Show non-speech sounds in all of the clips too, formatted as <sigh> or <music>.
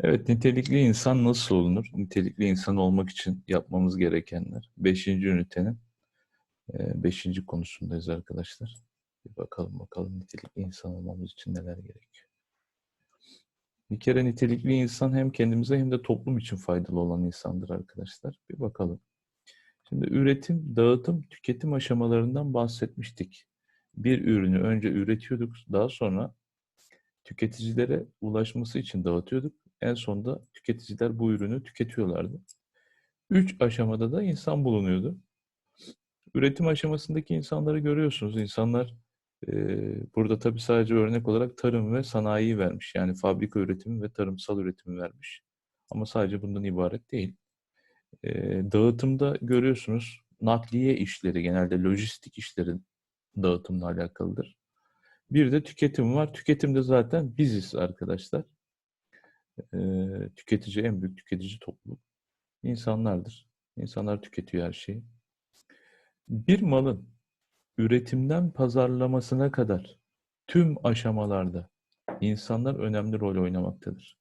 Evet, nitelikli insan nasıl olunur? Nitelikli insan olmak için yapmamız gerekenler. Beşinci ünitenin e, beşinci konusundayız arkadaşlar. Bir bakalım bakalım nitelikli insan olmamız için neler gerekiyor. Bir kere nitelikli insan hem kendimize hem de toplum için faydalı olan insandır arkadaşlar. Bir bakalım. Şimdi üretim, dağıtım, tüketim aşamalarından bahsetmiştik. Bir ürünü önce üretiyorduk, daha sonra tüketicilere ulaşması için dağıtıyorduk. En sonunda tüketiciler bu ürünü tüketiyorlardı. Üç aşamada da insan bulunuyordu. Üretim aşamasındaki insanları görüyorsunuz. İnsanlar e, burada tabii sadece örnek olarak tarım ve sanayi vermiş. Yani fabrika üretimi ve tarımsal üretimi vermiş. Ama sadece bundan ibaret değil. E, dağıtımda görüyorsunuz nakliye işleri genelde lojistik işlerin dağıtımla alakalıdır. Bir de tüketim var. Tüketimde zaten biziz arkadaşlar. Tüketici en büyük tüketici topluluk insanlardır. İnsanlar tüketiyor her şeyi. Bir malın üretimden pazarlamasına kadar tüm aşamalarda insanlar önemli rol oynamaktadır.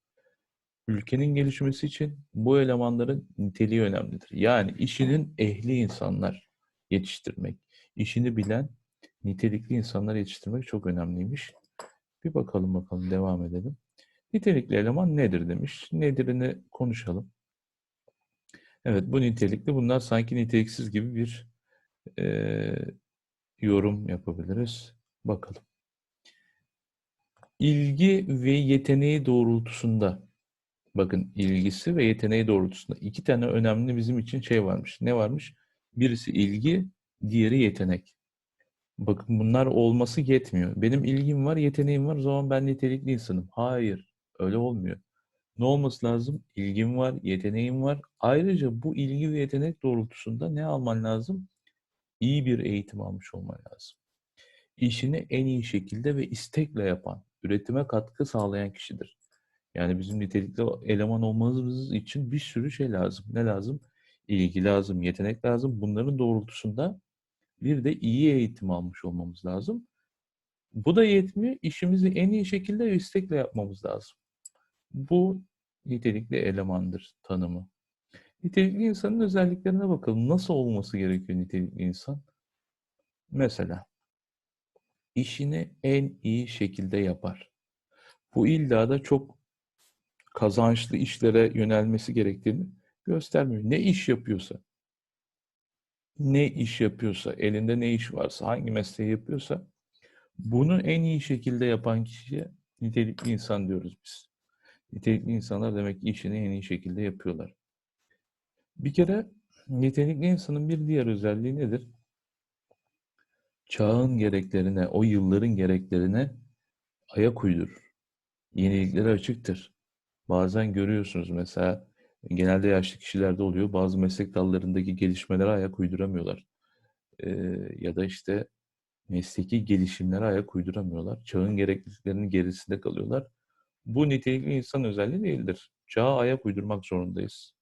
Ülkenin gelişmesi için bu elemanların niteliği önemlidir. Yani işinin ehli insanlar yetiştirmek, işini bilen nitelikli insanlar yetiştirmek çok önemliymiş. Bir bakalım bakalım devam edelim. Nitelikli eleman nedir demiş. Nedirini konuşalım. Evet bu nitelikli. Bunlar sanki niteliksiz gibi bir e, yorum yapabiliriz. Bakalım. İlgi ve yeteneği doğrultusunda bakın ilgisi ve yeteneği doğrultusunda iki tane önemli bizim için şey varmış. Ne varmış? Birisi ilgi, diğeri yetenek. Bakın bunlar olması yetmiyor. Benim ilgim var, yeteneğim var. O zaman ben nitelikli insanım. Hayır, öyle olmuyor. Ne olması lazım? İlgim var, yeteneğim var. Ayrıca bu ilgi ve yetenek doğrultusunda ne alman lazım? İyi bir eğitim almış olman lazım. İşini en iyi şekilde ve istekle yapan, üretime katkı sağlayan kişidir. Yani bizim nitelikli eleman olmamız için bir sürü şey lazım. Ne lazım? İlgi lazım, yetenek lazım. Bunların doğrultusunda bir de iyi eğitim almış olmamız lazım. Bu da yetmiyor. İşimizi en iyi şekilde ve istekle yapmamız lazım. Bu nitelikli elemandır tanımı. Nitelikli insanın özelliklerine bakalım. Nasıl olması gerekiyor nitelikli insan? Mesela işini en iyi şekilde yapar. Bu illa da çok kazançlı işlere yönelmesi gerektiğini göstermiyor. Ne iş yapıyorsa, ne iş yapıyorsa, elinde ne iş varsa, hangi mesleği yapıyorsa bunu en iyi şekilde yapan kişiye nitelikli insan diyoruz biz. Nitelikli insanlar demek ki işini en iyi şekilde yapıyorlar. Bir kere nitelikli insanın bir diğer özelliği nedir? Çağın gereklerine, o yılların gereklerine ayak uydurur. Yeniliklere açıktır. Bazen görüyorsunuz mesela genelde yaşlı kişilerde oluyor. Bazı meslek dallarındaki gelişmelere ayak uyduramıyorlar. Ee, ya da işte mesleki gelişimlere ayak uyduramıyorlar. Çağın gerekliliklerinin gerisinde kalıyorlar. Bu nitelikli insan özelliği değildir. Çağa ayak uydurmak zorundayız.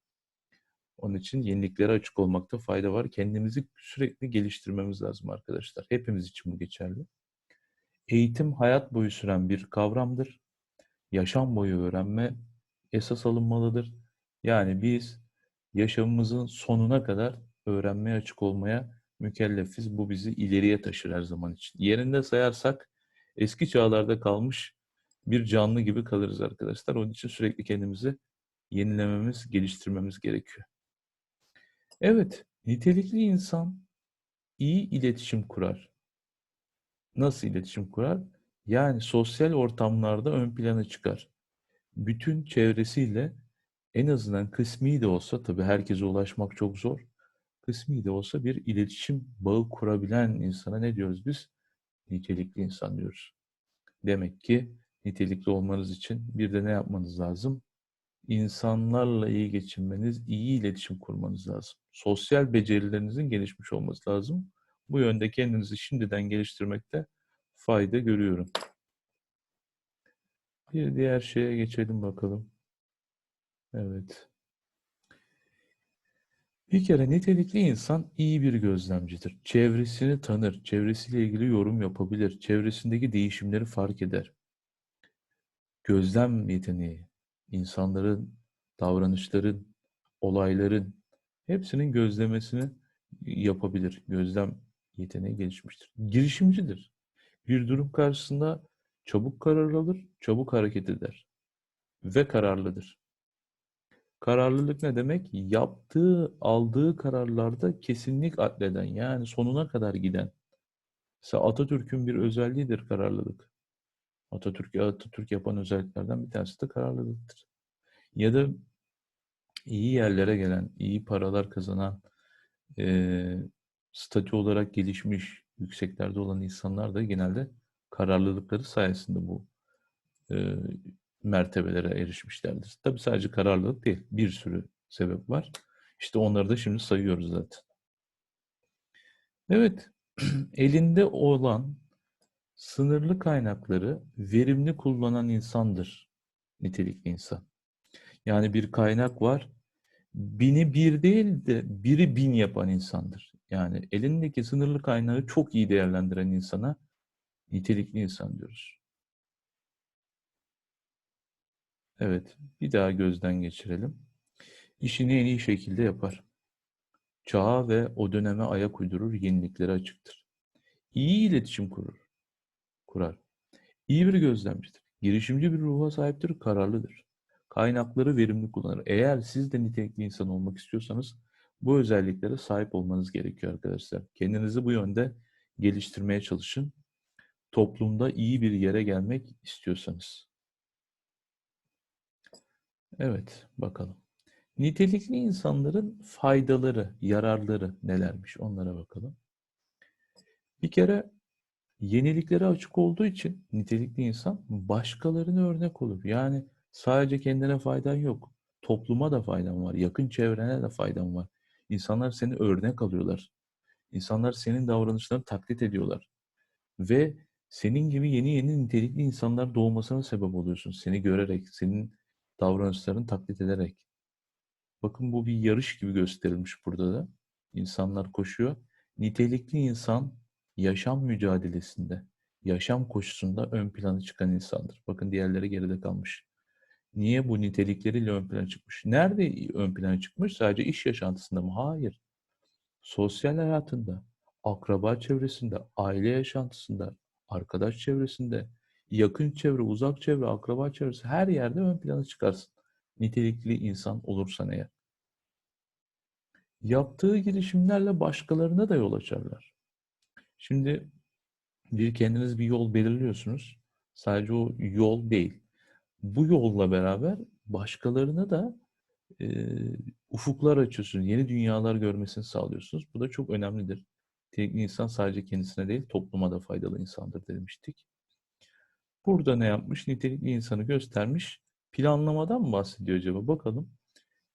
Onun için yeniliklere açık olmakta fayda var. Kendimizi sürekli geliştirmemiz lazım arkadaşlar. Hepimiz için bu geçerli. Eğitim hayat boyu süren bir kavramdır. Yaşam boyu öğrenme esas alınmalıdır. Yani biz yaşamımızın sonuna kadar öğrenmeye açık olmaya mükellefiz. Bu bizi ileriye taşır her zaman için. Yerinde sayarsak eski çağlarda kalmış bir canlı gibi kalırız arkadaşlar. Onun için sürekli kendimizi yenilememiz, geliştirmemiz gerekiyor. Evet, nitelikli insan iyi iletişim kurar. Nasıl iletişim kurar? Yani sosyal ortamlarda ön plana çıkar. Bütün çevresiyle en azından kısmi de olsa, tabii herkese ulaşmak çok zor, kısmi de olsa bir iletişim bağı kurabilen insana ne diyoruz biz? Nitelikli insan diyoruz. Demek ki nitelikli olmanız için bir de ne yapmanız lazım? İnsanlarla iyi geçinmeniz, iyi iletişim kurmanız lazım. Sosyal becerilerinizin gelişmiş olması lazım. Bu yönde kendinizi şimdiden geliştirmekte fayda görüyorum. Bir diğer şeye geçelim bakalım. Evet. Bir kere nitelikli insan iyi bir gözlemcidir. Çevresini tanır, çevresiyle ilgili yorum yapabilir, çevresindeki değişimleri fark eder. Gözlem yeteneği, insanların, davranışların, olayların hepsinin gözlemesini yapabilir. Gözlem yeteneği gelişmiştir. Girişimcidir. Bir durum karşısında çabuk karar alır, çabuk hareket eder ve kararlıdır. Kararlılık ne demek? Yaptığı, aldığı kararlarda kesinlik addeden, yani sonuna kadar giden. Mesela Atatürk'ün bir özelliğidir kararlılık. Atatürk, Atatürk yapan özelliklerden bir tanesi de kararlılıktır. Ya da iyi yerlere gelen, iyi paralar kazanan, e, statü olarak gelişmiş, yükseklerde olan insanlar da genelde kararlılıkları sayesinde bu e, mertebelere erişmişlerdir. Tabi sadece kararlılık değil, bir sürü sebep var. İşte onları da şimdi sayıyoruz zaten. Evet, <clears throat> elinde olan sınırlı kaynakları verimli kullanan insandır nitelikli insan. Yani bir kaynak var, bini bir değil de biri bin yapan insandır. Yani elindeki sınırlı kaynağı çok iyi değerlendiren insana nitelikli insan diyoruz. Evet, bir daha gözden geçirelim. İşini en iyi şekilde yapar. Çağa ve o döneme ayak uydurur, yeniliklere açıktır. İyi iletişim kurur, kurar. İyi bir gözlemcidir. Girişimci bir ruha sahiptir, kararlıdır. Kaynakları verimli kullanır. Eğer siz de nitelikli insan olmak istiyorsanız bu özelliklere sahip olmanız gerekiyor arkadaşlar. Kendinizi bu yönde geliştirmeye çalışın. Toplumda iyi bir yere gelmek istiyorsanız. Evet, bakalım. Nitelikli insanların faydaları, yararları nelermiş onlara bakalım. Bir kere yeniliklere açık olduğu için nitelikli insan başkalarına örnek olur. Yani sadece kendine faydan yok. Topluma da faydan var. Yakın çevrene de faydan var. İnsanlar seni örnek alıyorlar. İnsanlar senin davranışlarını taklit ediyorlar. Ve senin gibi yeni yeni nitelikli insanlar doğmasına sebep oluyorsun. Seni görerek, senin davranışlarını taklit ederek. Bakın bu bir yarış gibi gösterilmiş burada da. İnsanlar koşuyor. Nitelikli insan yaşam mücadelesinde, yaşam koşusunda ön plana çıkan insandır. Bakın diğerleri geride kalmış. Niye bu nitelikleriyle ön plana çıkmış? Nerede ön plana çıkmış? Sadece iş yaşantısında mı? Hayır. Sosyal hayatında, akraba çevresinde, aile yaşantısında, arkadaş çevresinde, yakın çevre, uzak çevre, akraba çevresi her yerde ön plana çıkarsın. Nitelikli insan olursan eğer. Yaptığı girişimlerle başkalarına da yol açarlar. Şimdi bir kendiniz bir yol belirliyorsunuz. Sadece o yol değil. Bu yolla beraber başkalarına da e, ufuklar açıyorsunuz. Yeni dünyalar görmesini sağlıyorsunuz. Bu da çok önemlidir. Nitelikli insan sadece kendisine değil topluma da faydalı insandır demiştik. Burada ne yapmış? Nitelikli insanı göstermiş. Planlamadan mı bahsediyor acaba? Bakalım.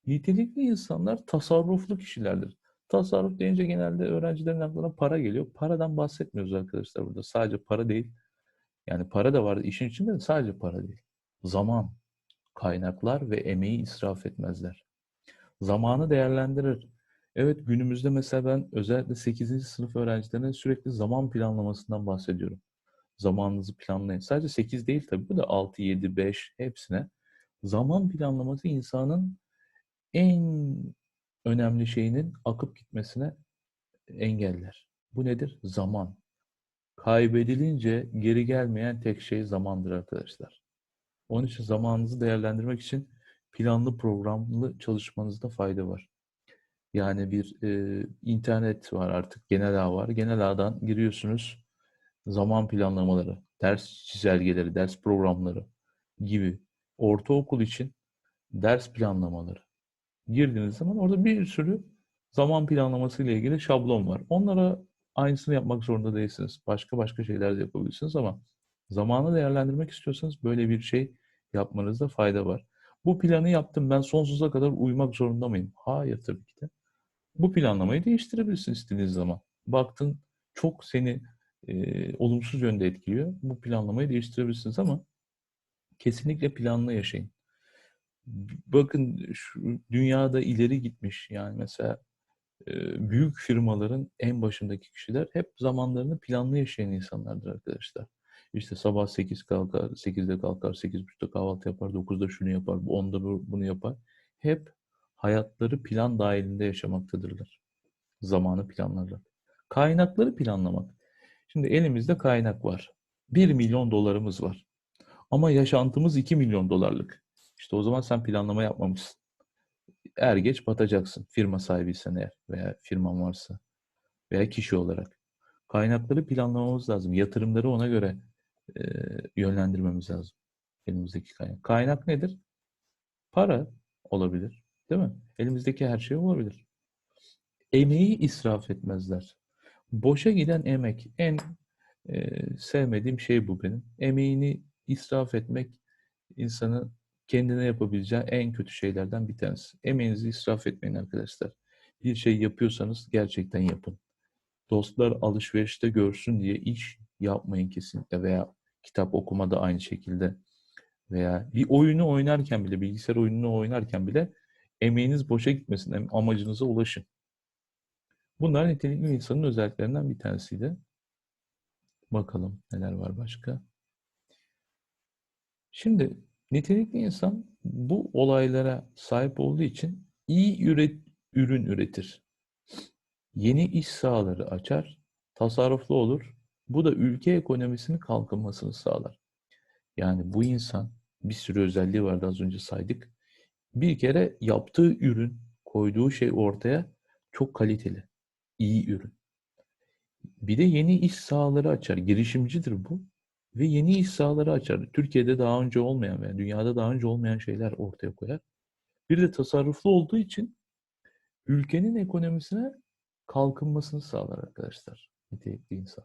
Nitelikli insanlar tasarruflu kişilerdir. Tasarruf deyince genelde öğrencilerin aklına para geliyor. Paradan bahsetmiyoruz arkadaşlar burada. Sadece para değil. Yani para da var işin içinde de sadece para değil. Zaman, kaynaklar ve emeği israf etmezler. Zamanı değerlendirir. Evet günümüzde mesela ben özellikle 8. sınıf öğrencilerine sürekli zaman planlamasından bahsediyorum. Zamanınızı planlayın. Sadece 8 değil tabii bu da 6, 7, 5 hepsine. Zaman planlaması insanın en önemli şeyinin akıp gitmesine engeller. Bu nedir? Zaman. Kaybedilince geri gelmeyen tek şey zamandır arkadaşlar. Onun için zamanınızı değerlendirmek için planlı programlı çalışmanızda fayda var. Yani bir e, internet var artık genel ağ var. Genel ağdan giriyorsunuz zaman planlamaları, ders çizelgeleri, ders programları gibi ortaokul için ders planlamaları girdiğiniz zaman orada bir sürü zaman planlaması ile ilgili şablon var. Onlara aynısını yapmak zorunda değilsiniz. Başka başka şeyler de yapabilirsiniz ama zamanı değerlendirmek istiyorsanız böyle bir şey yapmanızda fayda var. Bu planı yaptım ben sonsuza kadar uymak zorunda mıyım? Hayır tabii ki de. Bu planlamayı değiştirebilirsin istediğiniz zaman. Baktın çok seni e, olumsuz yönde etkiliyor. Bu planlamayı değiştirebilirsiniz ama kesinlikle planlı yaşayın. Bakın şu dünyada ileri gitmiş yani mesela büyük firmaların en başındaki kişiler hep zamanlarını planlı yaşayan insanlardır arkadaşlar. İşte sabah 8 kalkar, 8'de kalkar, 8.30'da kahvaltı yapar, 9'da şunu yapar, 10'da bu- bunu yapar. Hep hayatları plan dahilinde yaşamaktadırlar. Zamanı planlarlar. Kaynakları planlamak. Şimdi elimizde kaynak var. 1 milyon dolarımız var. Ama yaşantımız 2 milyon dolarlık. İşte o zaman sen planlama yapmamışsın. Er geç batacaksın. Firma sahibiysen eğer veya firman varsa veya kişi olarak. Kaynakları planlamamız lazım. Yatırımları ona göre e, yönlendirmemiz lazım. Elimizdeki kaynak. Kaynak nedir? Para olabilir. Değil mi? Elimizdeki her şey olabilir. Emeği israf etmezler. Boşa giden emek en e, sevmediğim şey bu benim. Emeğini israf etmek insanı kendine yapabileceği en kötü şeylerden bir tanesi. Emeğinizi israf etmeyin arkadaşlar. Bir şey yapıyorsanız gerçekten yapın. Dostlar alışverişte görsün diye iş yapmayın kesinlikle veya kitap okumada aynı şekilde veya bir oyunu oynarken bile bilgisayar oyununu oynarken bile emeğiniz boşa gitmesin. Amacınıza ulaşın. Bunlar nitelikli insanın özelliklerinden bir tanesiydi. Bakalım neler var başka. Şimdi nitelikli insan bu olaylara sahip olduğu için iyi üret, ürün üretir. Yeni iş sahaları açar, tasarruflu olur. Bu da ülke ekonomisinin kalkınmasını sağlar. Yani bu insan bir sürü özelliği vardı az önce saydık. Bir kere yaptığı ürün, koyduğu şey ortaya çok kaliteli, iyi ürün. Bir de yeni iş sahaları açar. Girişimcidir bu. Ve yeni iş sahaları açar. Türkiye'de daha önce olmayan veya dünyada daha önce olmayan şeyler ortaya koyar. Bir de tasarruflu olduğu için ülkenin ekonomisine kalkınmasını sağlar arkadaşlar. Nitelikli insan.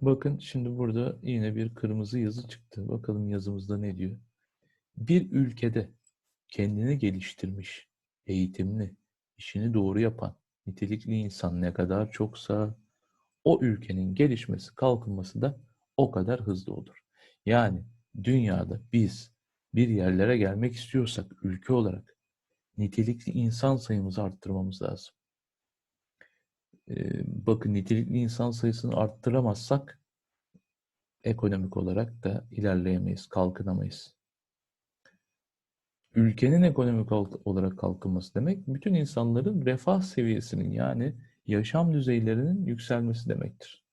Bakın şimdi burada yine bir kırmızı yazı çıktı. Bakalım yazımızda ne diyor? Bir ülkede kendini geliştirmiş, eğitimli, işini doğru yapan, nitelikli insan ne kadar çoksa o ülkenin gelişmesi, kalkınması da o kadar hızlı olur. Yani dünyada biz bir yerlere gelmek istiyorsak ülke olarak nitelikli insan sayımızı arttırmamız lazım. Ee, bakın nitelikli insan sayısını arttıramazsak ekonomik olarak da ilerleyemeyiz, kalkınamayız. Ülkenin ekonomik ol- olarak kalkınması demek bütün insanların refah seviyesinin yani yaşam düzeylerinin yükselmesi demektir.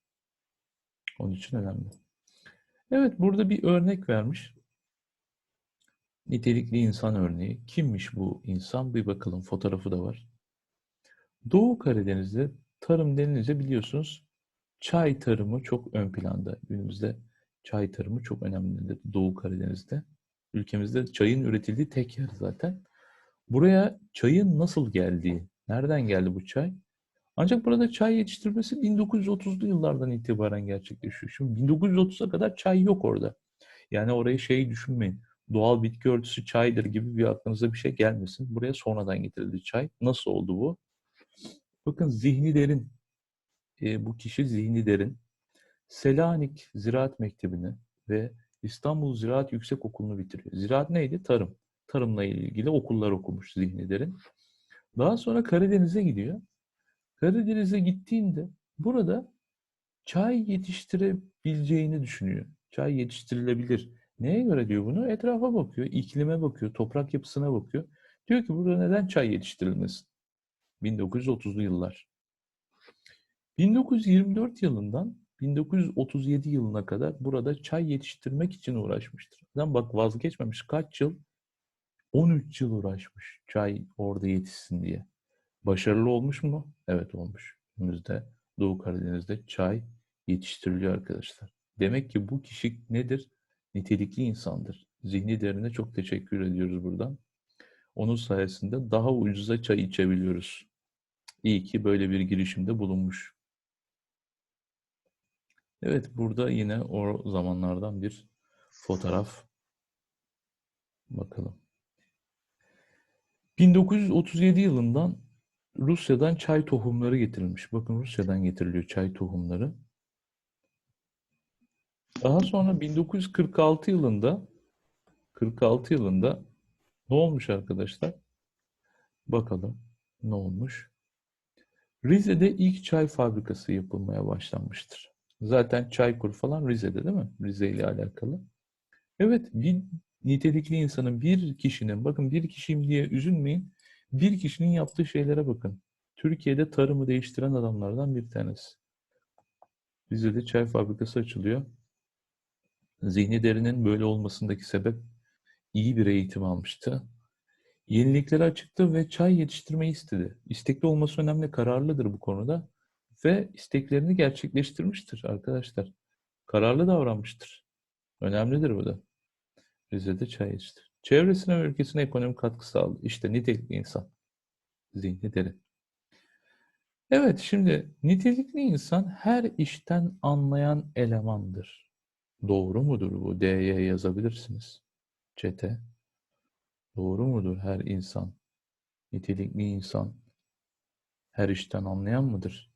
Onun için önemli. Evet burada bir örnek vermiş. Nitelikli insan örneği. Kimmiş bu insan? Bir bakalım fotoğrafı da var. Doğu Karadeniz'de tarım denilince biliyorsunuz çay tarımı çok ön planda. Günümüzde çay tarımı çok önemlidir Doğu Karadeniz'de. Ülkemizde çayın üretildiği tek yer zaten. Buraya çayın nasıl geldiği, nereden geldi bu çay? Ancak burada çay yetiştirmesi 1930'lu yıllardan itibaren gerçekleşiyor. Şimdi 1930'a kadar çay yok orada. Yani orayı şey düşünmeyin. Doğal bitki örtüsü çaydır gibi bir aklınıza bir şey gelmesin. Buraya sonradan getirildi çay. Nasıl oldu bu? Bakın Zihni Derin. e, bu kişi Zihni Derin. Selanik Ziraat Mektebi'ni ve İstanbul Ziraat Yüksek Okulu'nu bitiriyor. Ziraat neydi? Tarım. Tarımla ilgili okullar okumuş Zihni Derin. Daha sonra Karadeniz'e gidiyor. Karadeniz'e gittiğinde burada çay yetiştirebileceğini düşünüyor. Çay yetiştirilebilir. Neye göre diyor bunu? Etrafa bakıyor, iklime bakıyor, toprak yapısına bakıyor. Diyor ki burada neden çay yetiştirilmesin? 1930'lu yıllar. 1924 yılından 1937 yılına kadar burada çay yetiştirmek için uğraşmıştır. Adam bak vazgeçmemiş. Kaç yıl? 13 yıl uğraşmış çay orada yetişsin diye. Başarılı olmuş mu? Evet olmuş. Günümüzde Doğu Karadeniz'de çay yetiştiriliyor arkadaşlar. Demek ki bu kişi nedir? Nitelikli insandır. Zihni derine çok teşekkür ediyoruz buradan. Onun sayesinde daha ucuza çay içebiliyoruz. İyi ki böyle bir girişimde bulunmuş. Evet burada yine o zamanlardan bir fotoğraf. Bakalım. 1937 yılından Rusya'dan çay tohumları getirilmiş. Bakın Rusya'dan getiriliyor çay tohumları. Daha sonra 1946 yılında 46 yılında ne olmuş arkadaşlar? Bakalım ne olmuş? Rize'de ilk çay fabrikası yapılmaya başlanmıştır. Zaten Çaykur falan Rize'de değil mi? Rize ile alakalı. Evet, bir nitelikli insanın, bir kişinin, bakın bir kişiyim diye üzülmeyin, bir kişinin yaptığı şeylere bakın. Türkiye'de tarımı değiştiren adamlardan bir tanesi. Rize'de çay fabrikası açılıyor. Zihni Derin'in böyle olmasındaki sebep iyi bir eğitim almıştı. Yeniliklere açıktı ve çay yetiştirmeyi istedi. İstekli olması önemli, kararlıdır bu konuda ve isteklerini gerçekleştirmiştir arkadaşlar. Kararlı davranmıştır. Önemlidir bu da. Rize'de çay yetiştir. Çevresine ve ülkesine ekonomik katkı sağladı. İşte nitelikli insan. Zihni derin. Evet şimdi nitelikli insan her işten anlayan elemandır. Doğru mudur bu? D'ye yazabilirsiniz. Çete. Doğru mudur her insan? Nitelikli insan her işten anlayan mıdır?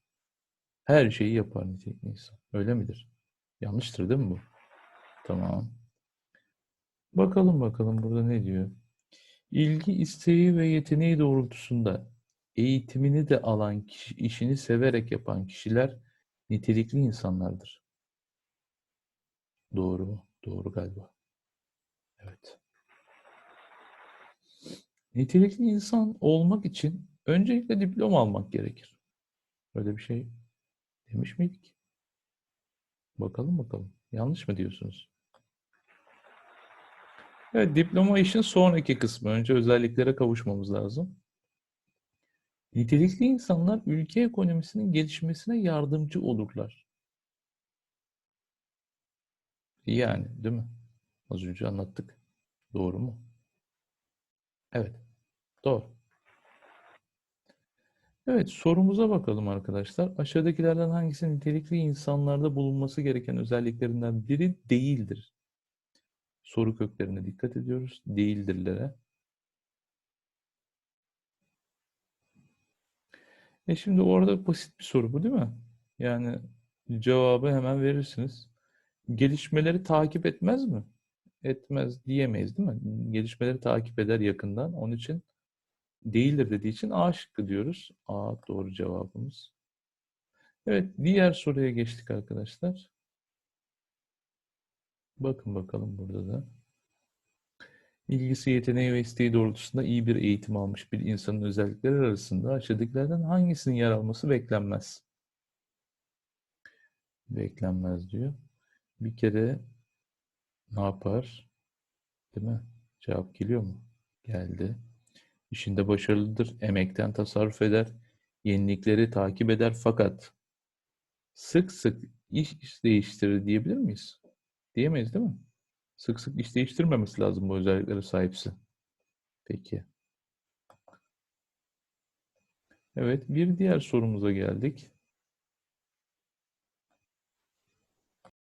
Her şeyi yapar nitelikli insan. Öyle midir? Yanlıştır değil mi bu? Tamam. Bakalım bakalım burada ne diyor? İlgi, isteği ve yeteneği doğrultusunda eğitimini de alan kişi, işini severek yapan kişiler nitelikli insanlardır. Doğru? Doğru galiba. Evet. Nitelikli insan olmak için öncelikle diploma almak gerekir. Böyle bir şey demiş miydik? Bakalım bakalım. Yanlış mı diyorsunuz? Evet, diploma işin sonraki kısmı. Önce özelliklere kavuşmamız lazım. Nitelikli insanlar ülke ekonomisinin gelişmesine yardımcı olurlar. Yani, değil mi? Az önce anlattık. Doğru mu? Evet. Doğru. Evet, sorumuza bakalım arkadaşlar. Aşağıdakilerden hangisi nitelikli insanlarda bulunması gereken özelliklerinden biri değildir? Soru köklerine dikkat ediyoruz. Değildirlere. E şimdi orada basit bir soru bu değil mi? Yani cevabı hemen verirsiniz. Gelişmeleri takip etmez mi? Etmez diyemeyiz değil mi? Gelişmeleri takip eder yakından. Onun için değildir dediği için A şıkkı diyoruz. A doğru cevabımız. Evet, diğer soruya geçtik arkadaşlar. Bakın bakalım burada da. İlgisi, yeteneği ve isteği doğrultusunda iyi bir eğitim almış bir insanın özellikleri arasında aşağıdakilerden hangisinin yer alması beklenmez? Beklenmez diyor. Bir kere ne yapar? Değil mi? Cevap geliyor mu? Geldi. İşinde başarılıdır, emekten tasarruf eder, yenilikleri takip eder fakat sık sık iş değiştirir diyebilir miyiz? Diyemeyiz değil mi? Sık sık iş değiştirmemesi lazım bu özelliklere sahipsi. Peki. Evet, bir diğer sorumuza geldik.